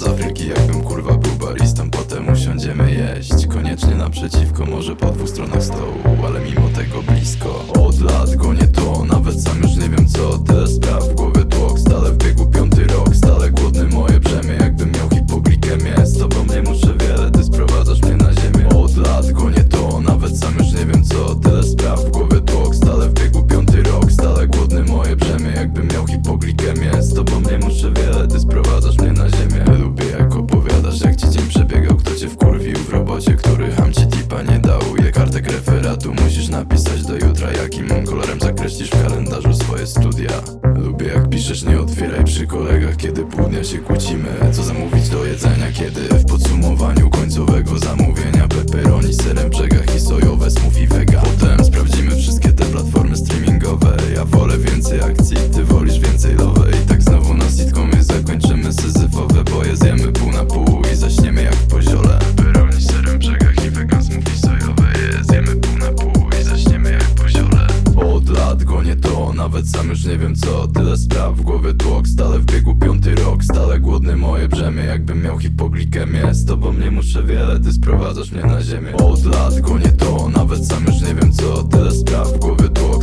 za wilki jakbym kurwa był baristą. Potem usiądziemy jeść, koniecznie naprzeciwko Może po dwóch stronach stołu, ale mimo tego blisko. Od lat gonię to, nawet sam już nie wiem co Tyle spraw. W głowie tłok, stale w biegu piąty rok. Stale głodny moje brzemię, jakbym miał hipoglikemię Z tobą nie muszę wiele, ty sprowadzasz mnie na ziemię. Od lat gonię to, nawet sam już nie wiem co Tyle spraw. W głowie kolorem zakreślisz w kalendarzu swoje studia? Lubię jak piszesz, nie otwieraj przy kolegach Kiedy pół dnia się kłócimy. Co zamówić do jedzenia, kiedy w podsumowaniu końcowego zamówienia? Pepperoni, serem, brzegach i sojowe smoothie vega. Potem sprawdzimy nawet sam już nie wiem co Tyle spraw. W głowie tłok, stale w biegu piąty rok. Stale głodny moje brzemię, jakbym miał hipoglikemię. Z tobą nie muszę wiele, ty sprowadzasz mnie na ziemię. Od lat gonię to, nawet sam już nie wiem co Tyle spraw. W głowie tłok,